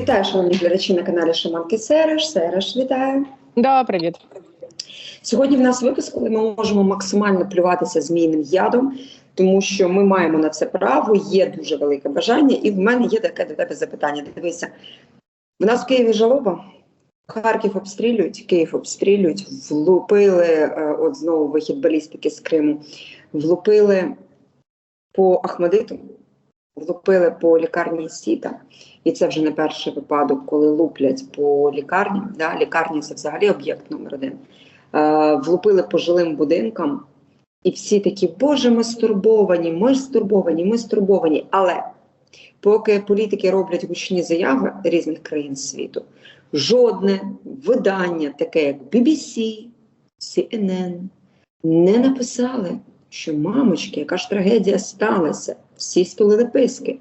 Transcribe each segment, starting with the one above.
Вітаю, шановні глядачі на каналі Шаманки Сереш. Сереш, вітаю. Да, привіт. Сьогодні в нас випуск, коли ми можемо максимально плюватися змійним ядом, тому що ми маємо на це право, є дуже велике бажання, і в мене є таке до тебе запитання. Дивися, в нас в Києві жалоба. Харків обстрілюють, Київ обстрілюють, влупили е, от знову вихід балістики з Криму, влупили по Ахмедиту, влупили по лікарні Сіта. І це вже не перший випадок, коли луплять по лікарні. Да? Лікарні це взагалі об'єкт номер один. Е, влупили по жилим будинкам, і всі такі, Боже, ми стурбовані, ми стурбовані, ми стурбовані. Але поки політики роблять гучні заяви різних країн світу, жодне видання, таке як BBC, CNN, не написали, що мамочки, яка ж трагедія сталася, всі стулили писки.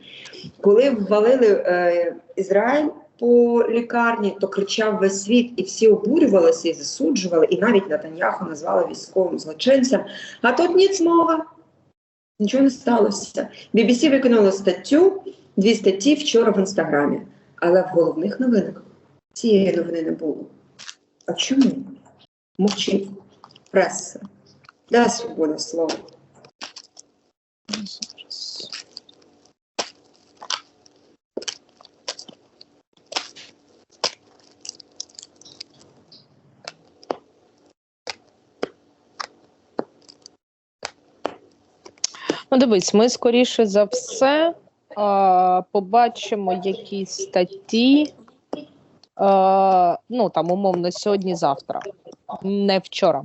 Коли ввалили е, Ізраїль по лікарні, то кричав весь світ, і всі обурювалися і засуджували, і навіть Натаньяху назвали військовим злочинцем. А тут ніц мова. Нічого не сталося. BBC виконало статтю, дві статті вчора в інстаграмі, але в головних новинах цієї новини не було. А чому? Мовчить преса. Де свобода слова? Ну, дивись, ми скоріше за все а, побачимо якісь статті. А, ну там умовно сьогодні-завтра, не вчора.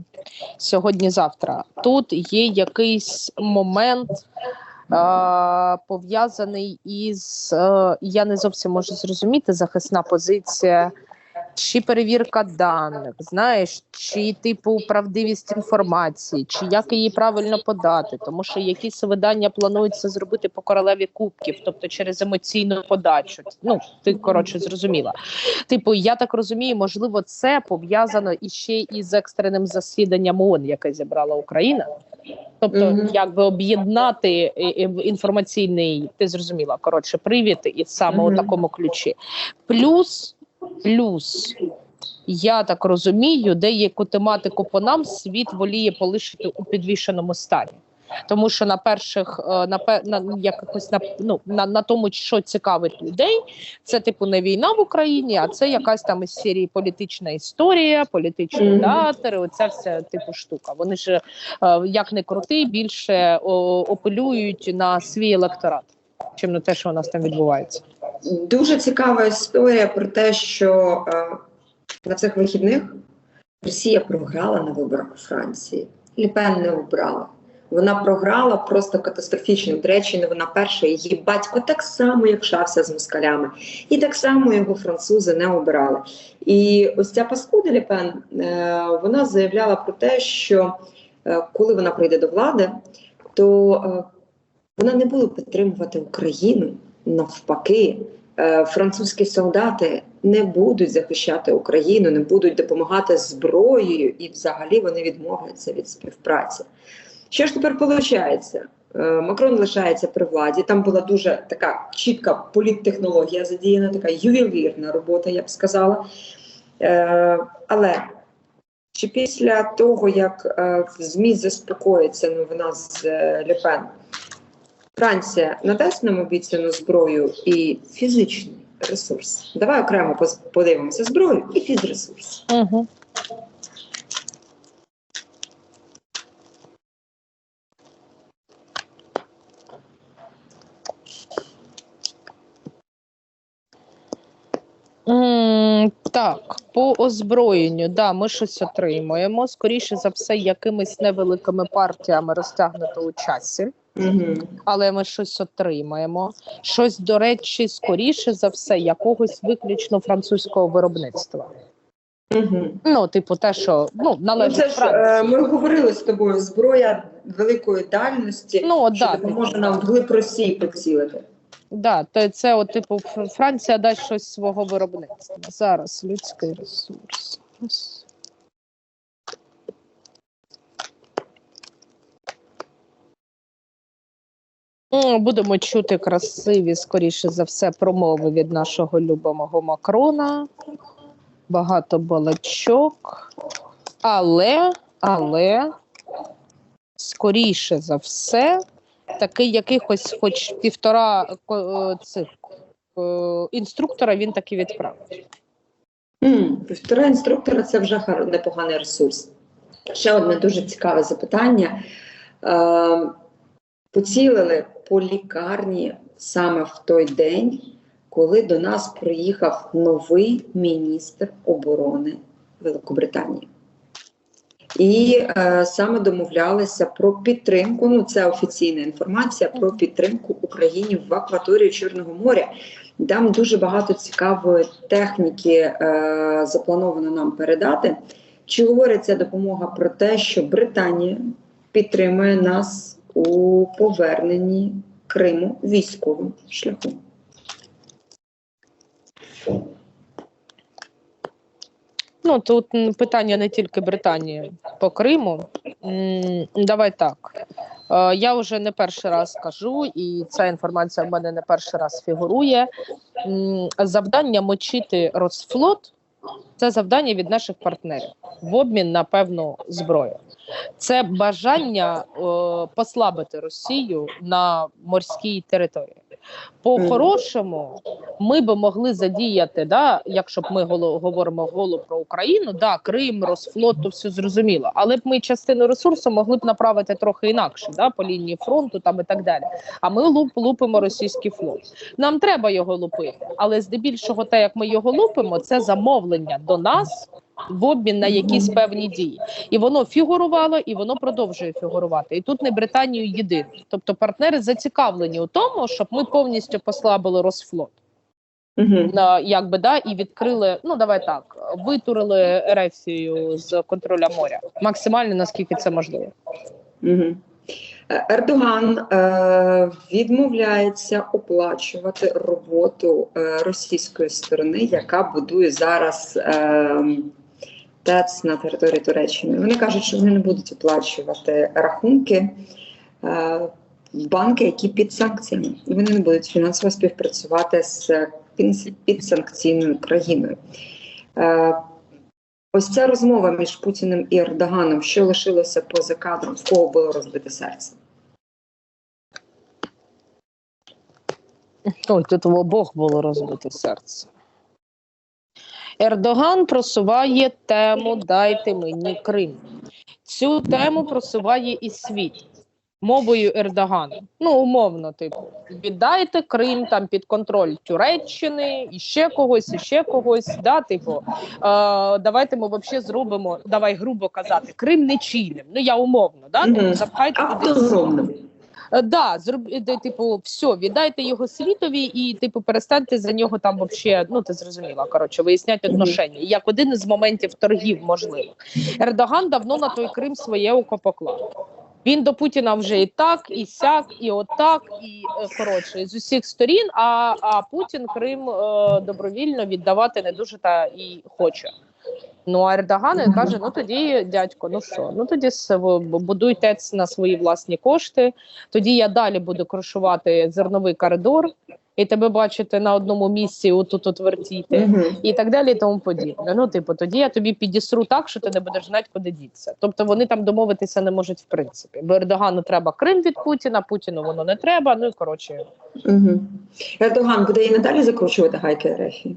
Сьогодні-завтра. Тут є якийсь момент. Пов'язаний із е, я не зовсім можу зрозуміти захисна позиція чи перевірка даних, знаєш, чи типу правдивість інформації, чи як її правильно подати, тому що якісь видання плануються зробити по королеві кубків, тобто через емоційну подачу. Ну ти коротше зрозуміла. Типу, я так розумію, можливо, це пов'язано іще із екстреним засіданням ООН, яке зібрала Україна. Тобто, Мгм. якби об'єднати е, е, інформаційний, ти зрозуміла, коротше, привід і саме у такому ключі. Плюс Плюс, я так розумію, деяку тематику по нам світ воліє полишити у підвішеному стані. Тому що на перших е, на, на якихось на, ну, на, на тому, що цікавить людей, це типу не війна в Україні, а це якась там із серії політична історія, політичні Мгм. театри. Оця вся типу штука. Вони ж е, як не крути, більше о, апелюють на свій електорат, чим на те, що у нас там відбувається. Дуже цікава історія про те, що е, на цих вихідних Росія програла на виборах у Франції. Ліпен не обрала. Вона програла просто катастрофічно. До речі, не вона перша. Її батько так само якшався з москалями, і так само його французи не обирали. І ось ця паскуда Ліпен е, вона заявляла про те, що е, коли вона прийде до влади, то вона не буде підтримувати Україну навпаки. е, Французькі солдати не будуть захищати Україну, не будуть допомагати зброєю, і взагалі вони відмовляться від співпраці. Що ж тепер виходить? Макрон лишається при владі. Там була дуже така чітка політтехнологія задіяна, така ювелірна робота, я б сказала. Е, Але чи після того, як е, в ЗМІ заспокоїться новина з е, Лепен, Франція надасть нам обіцяну зброю і фізичний ресурс? Давай окремо подивимося зброю і фізресурс. Угу. Так, по озброєнню, да, ми щось отримуємо. Скоріше за все, якимись невеликими партіями розтягнуто у часі, Угу. але ми щось отримаємо. Щось, до речі, скоріше за все, якогось виключно французького виробництва. Угу. Ну, типу, те, що ну, Ну, це ж Франції. е, ми говорили з тобою зброя великої дальності, Ну, що да, допоможе нам вглиб Росії поцілити. Да, то це, от, типу, Франція дасть щось свого виробництва. Зараз людський ресурс. Будемо чути красиві, скоріше за все, промови від нашого любимого Макрона. Багато балачок. Але, але, скоріше за все, такий якихось хоч півтора е, цих е, інструктора він таки відправить. Півтора інструктора це вже непоганий ресурс. Ще одне дуже цікаве запитання. Е, поцілили по лікарні саме в той день, коли до нас приїхав новий міністр оборони Великобританії. І е, саме домовлялися про підтримку. Ну, це офіційна інформація про підтримку Україні в акваторії Чорного моря. Там дуже багато цікавої техніки е, заплановано нам передати. Чи говорить ця допомога про те, що Британія підтримує нас у поверненні Криму військовим шляхом? Ну тут питання не тільки Британії по Криму. Давай так. Е, Я вже не перший раз кажу, і ця інформація в мене не перший раз фігурує. Завдання мочити Росфлот це завдання від наших партнерів в обмін на певну зброю. Це бажання е, послабити Росію на морській території. По-хорошому, ми би могли задіяти, да, якщо б ми голо, говоримо голо про Україну, да, Крим, Росфлот, то все зрозуміло. Але б ми частину ресурсу могли б направити трохи інакше, да, по лінії фронту там і так далі. А ми луп, лупимо російський флот. Нам треба його лупити, але здебільшого, те, як ми його лупимо, це замовлення до нас в обмін на якісь певні дії. І воно фігурувало, і воно продовжує фігурувати. І тут не Британію єдине. Тобто партнери зацікавлені у тому, щоб ми повністю послабили Росфлот. Угу. На якби да і відкрили. Ну давай так, витурили Ерефію з контроля моря максимально наскільки це можливо. Угу. Ердоган е, відмовляється оплачувати роботу е, російської сторони, яка будує зараз е, ТЕЦ на території Туреччини. Вони кажуть, що вони не будуть оплачувати рахунки е, в банки, які під санкціями, і вони не будуть фінансово співпрацювати з підсанкційною країною. Е, Ось ця розмова між Путіним і Ердоганом, що лишилося поза кадром, в кого було розбите серце? Ой, тут в обох було розбите серце. Ердоган просуває тему Дайте мені Крим. Цю тему просуває і світ мовою Ердогана. Ну, умовно, типу, віддайте Крим там під контроль Туреччини, і ще когось, і ще когось. Да, типу, е, давайте ми взагалі зробимо, давай грубо казати, Крим не чилим. Ну я умовно, да? Типу, запхайте туди Да, зроб... де, типу, все, віддайте його світові і, типу, перестаньте за нього там вообще, ну ти зрозуміла, коротше, виясняти отношення. Як один із моментів торгів, можливо. Ердоган давно на той Крим своє око поклав. Він до Путіна вже і так, і сяк, і отак, і е, коротше з усіх сторін. А, а Путін Крим е, добровільно віддавати не дуже та і хоче. Ну а Ердоган каже: ну тоді, дядько, ну що, ну тоді будуй ТЕЦ на свої власні кошти. Тоді я далі буду крушувати зерновий коридор, і тебе бачити на одному місці, отут от вертіти. І так далі, і тому подібне. Ну, типу, тоді я тобі підісру так, що ти не будеш знати, куди дітися. Тобто вони там домовитися не можуть в принципі. Бо Ердогану треба Крим від Путіна, Путіну воно не треба. Ну і коротше. Ердоган буде і надалі закручувати гайки Ерефії?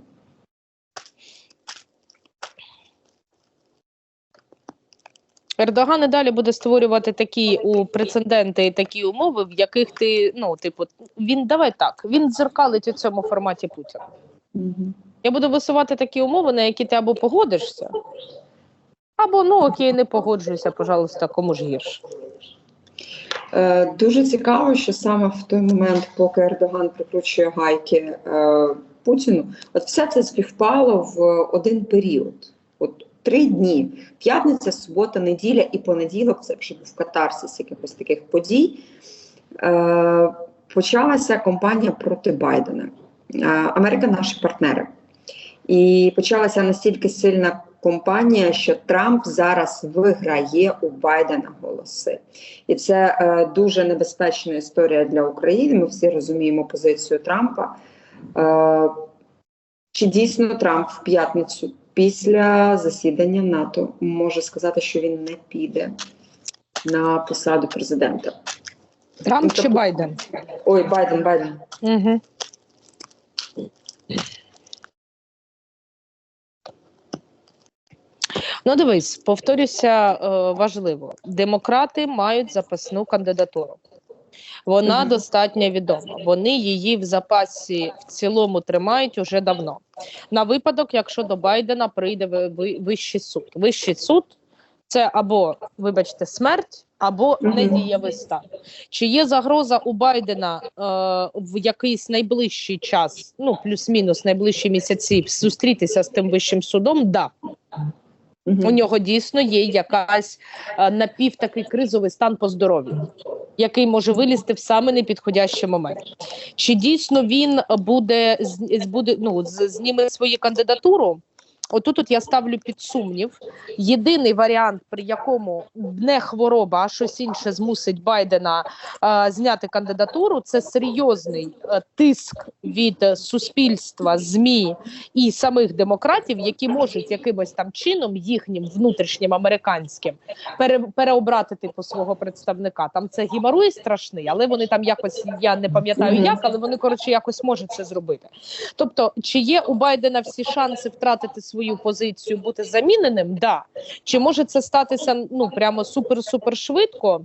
Ердоган і далі буде створювати такі у прецеденти і такі умови, в яких ти ну, типу, він давай так, він дзеркалить у цьому форматі Путіна. Мгм. Я буду висувати такі умови, на які ти або погодишся, або ну окей, не погоджуйся, пожалуйста, кому ж гірше. Е, Дуже цікаво, що саме в той момент, поки Ердоган прикручує гайки е, Путіну, от все це співпало в один період. От три дні: п'ятниця, субота, неділя і понеділок це вже був катарсис якихось таких подій. Е, Почалася кампанія проти Байдена. Е, Америка наші партнери. І почалася настільки сильна компанія, що Трамп зараз виграє у Байдена голоси, і це е, дуже небезпечна історія для України. Ми всі розуміємо позицію Трампа. Е, чи дійсно Трамп в п'ятницю після засідання НАТО може сказати, що він не піде на посаду президента? Трамп чи Байден? Ой, Байден, Байден. Угу. Ну, дивись, повторюся, е, важливо. Демократи мають запасну кандидатуру. Вона Мгм. достатньо відома. Вони її в запасі в цілому тримають уже давно. На випадок, якщо до Байдена прийде ви- ви- вищий суд. Вищий суд це або, вибачте, смерть, або недієвий стан. Чи є загроза у Байдена е, в якийсь найближчий час, ну плюс-мінус найближчі місяці, зустрітися з тим вищим судом? Да. У нього дійсно є якась е, напів такий кризовий стан по здоров'ю, який може вилізти в саме непідходящий момент. Чи дійсно він буде буде ну зніме свою кандидатуру? Отут от я ставлю під сумнів. Єдиний варіант, при якому не хвороба, а щось інше змусить Байдена е, зняти кандидатуру, це серйозний е, тиск від суспільства, змі і самих демократів, які можуть якимось там чином їхнім внутрішнім американським пере, переобрати типу свого представника. Там це гімаруй страшний, але вони там якось я не пам'ятаю як, але вони коротше якось можуть це зробити. Тобто, чи є у Байдена всі шанси втратити свою позицію, бути заміненим? Да. Чи може це статися ну прямо супер-супер швидко?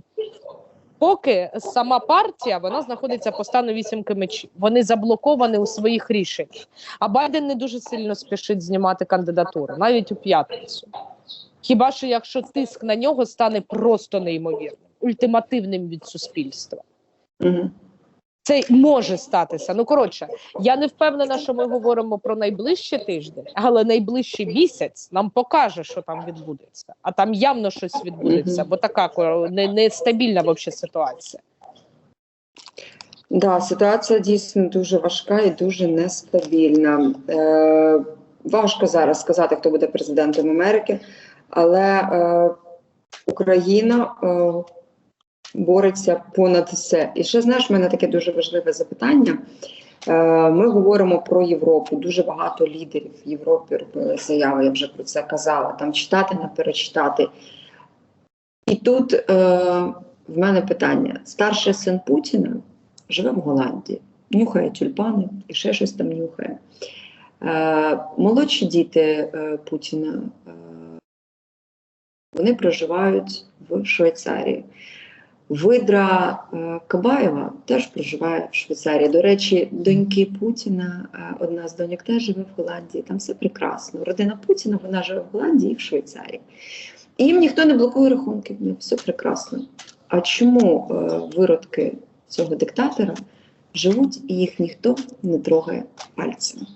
Поки сама партія вона знаходиться по стану вісімки мечів. Вони заблоковані у своїх рішеннях. А Байден не дуже сильно спішить знімати кандидатуру, навіть у п'ятницю. Хіба що якщо тиск на нього стане просто неймовірним, ультимативним від суспільства. Мгм. Це може статися. Ну коротше, я не впевнена, що ми говоримо про найближчий тиждень, але найближчий місяць нам покаже, що там відбудеться. А там явно щось відбудеться, бо така ко- не, нестабільна вообще ситуація. Да, ситуація дійсно дуже важка і дуже нестабільна. Е, важко зараз сказати, хто буде президентом Америки, але е, Україна е, бореться понад все. І ще знаєш, в мене таке дуже важливе запитання. Е, ми говоримо про Європу. Дуже багато лідерів в Європі робили заяви. Я вже про це казала. Там читати, не перечитати. І тут е, в мене питання: старший син Путіна живе в Голландії, нюхає тюльпани і ще щось там нюхає. Е, молодші діти е, Путіна е, вони проживають в Швейцарії. Видра е, Кабаєва теж проживає в Швейцарії. До речі, доньки Путіна, е, одна з доньок теж живе в Голландії. Там все прекрасно. Родина Путіна вона живе в Голландії і в Швейцарії. І їм ніхто не блокує рахунки, все прекрасно. А чому е, виродки цього диктатора живуть і їх ніхто не трогає пальцем?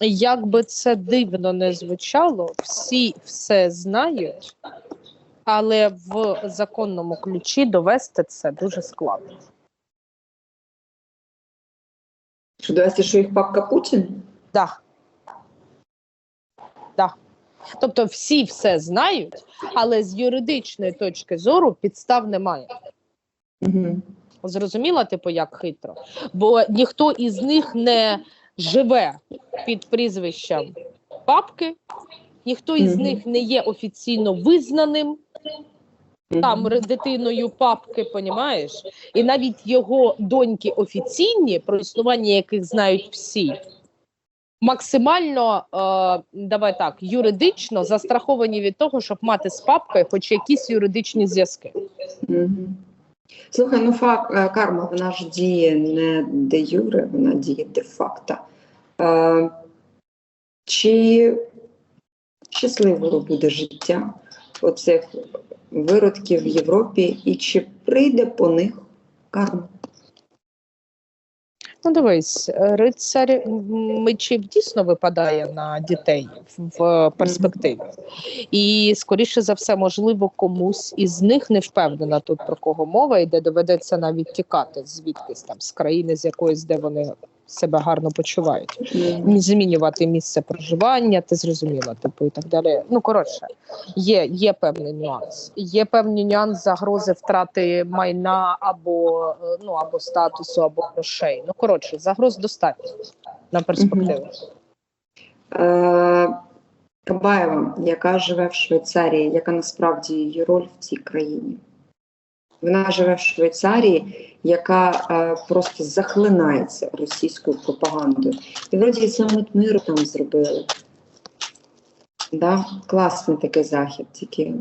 Як би це дивно не звучало, всі все знають, але в законному ключі довести це дуже складно. Що довести, що їх папка Путін? Да. Да. Тобто всі все знають, але з юридичної точки зору підстав немає. Угу. Зрозуміла, типу, як хитро? Бо ніхто із них не живе під прізвищем папки, ніхто із Мгм. них не є офіційно визнаним там дитиною папки, понімаєш? І навіть його доньки офіційні, про існування яких знають всі, максимально е, давай так, юридично застраховані від того, щоб мати з папкою хоч якісь юридичні зв'язки. Слухай, ну фак, е, карма, вона ж діє не де юре, вона діє де факто. Е, чи щасливо буде життя оцих виродків в Європі, і чи прийде по них карма? Ну, дивись, рицар мечів дійсно випадає на дітей в- перспективі. І, скоріше за все, можливо, комусь із них не впевнена тут про кого мова йде, доведеться навіть тікати звідкись там з країни, з якоїсь, де вони себе гарно почувають. Змінювати місце проживання, ти зрозуміла, типу і так далі. Ну коротше, є, є певний нюанс. Є певний нюанс загрози втрати майна або е, ну або статусу, або грошей. Ну коротше, загроз достатньо на перспективу. Е, Кабаєва, яка живе в Швейцарії, яка насправді її роль в цій країні? Вона живе в Швейцарії, яка е, просто захлинається російською пропагандою. І вроді і саміт миру там зробили. Да? Класний такий захід, тільки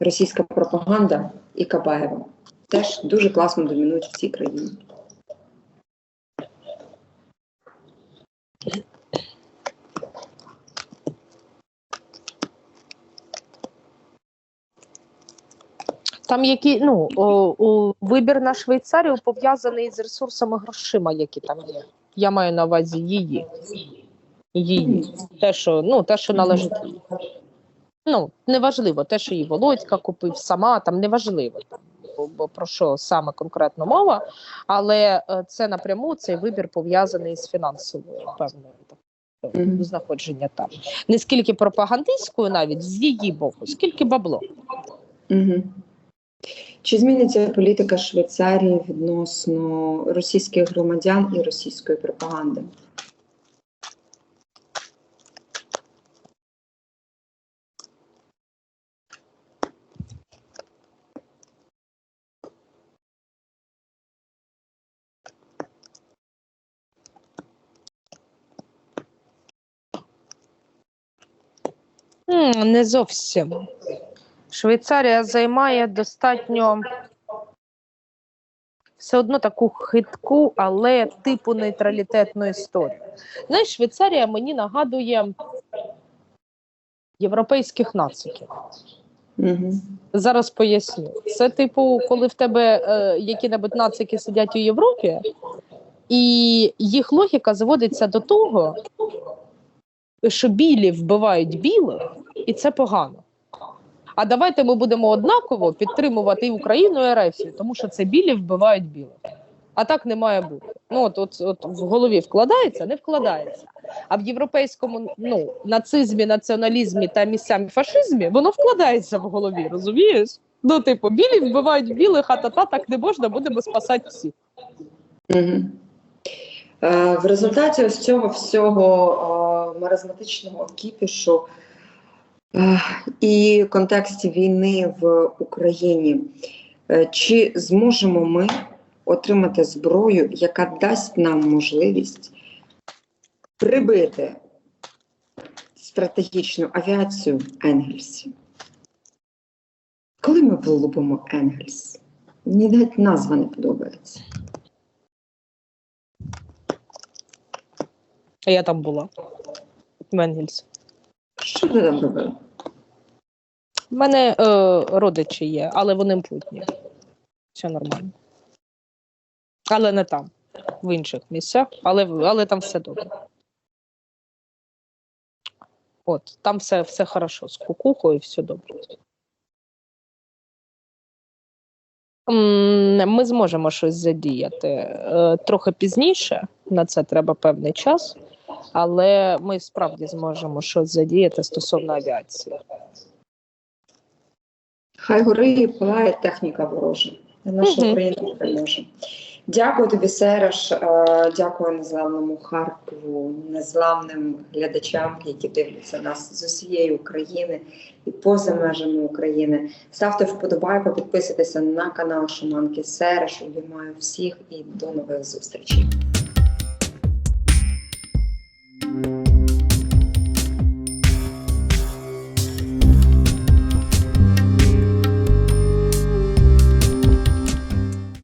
російська пропаганда і Кабаєва теж дуже класно домінують в цій країні. Там які ну о, о, вибір на Швейцарію пов'язаний з ресурсами грошима, які там є. Я маю на увазі її. Її. Те, що ну те, що належить їй. Ну, неважливо, те, що її Володька купив сама, там неважливо бо, про що саме конкретно мова, але е, це напряму цей вибір пов'язаний з фінансовою певною Мгм. знаходження там. Не скільки пропагандистською, навіть з її боку, скільки бабло. Угу. Чи зміниться політика Швейцарії відносно російських громадян і російської пропаганди? Не зовсім. Швейцарія займає достатньо все одно таку хитку, але типу нейтралітетну історію. Знаєш, Швейцарія мені нагадує європейських нациків. Угу. Зараз поясню. Це, типу, коли в тебе е, які-небудь нацики сидять у Європі, і їх логіка зводиться до того, що білі вбивають білих, і це погано. А давайте ми будемо однаково підтримувати і Україну, і Ерефію, тому що це білі вбивають білих. А так не має бути. Ну от, от, от в голові вкладається, не вкладається. А в європейському ну, нацизмі, націоналізмі та місцями фашизмі воно вкладається в голові, розумієш? Ну, типу, білі вбивають білих, а та так не можна, будемо спасати всіх. Угу. В результаті ось цього всього е, маразматичного кіпішу е, і контексті війни в Україні, е, чи зможемо ми отримати зброю, яка дасть нам можливість прибити стратегічну авіацію Енгельсі? Коли ми вилупимо Енгельс? Мені навіть назва не подобається. А я там була. В Енгельсі. Там робив? У мене е, родичі є, але вони путні. Все нормально. Але не там, в інших місцях, але, але там все добре. От, там все, все хорошо, з кукухою все добре. Ми зможемо щось задіяти е, трохи пізніше, на це треба певний час, але ми справді зможемо щось задіяти стосовно авіації. Хай гори і палає техніка ворожа. Наша Мгм. Україна переможе. Дякую тобі, Сереж. Е, Дякую незламному Харкову, незламним глядачам, які дивляться нас з усієї України і поза межами України. Ставте вподобайку, підписуйтеся на канал Шаманки Сереж. Обіймаю всіх і до нових зустрічей.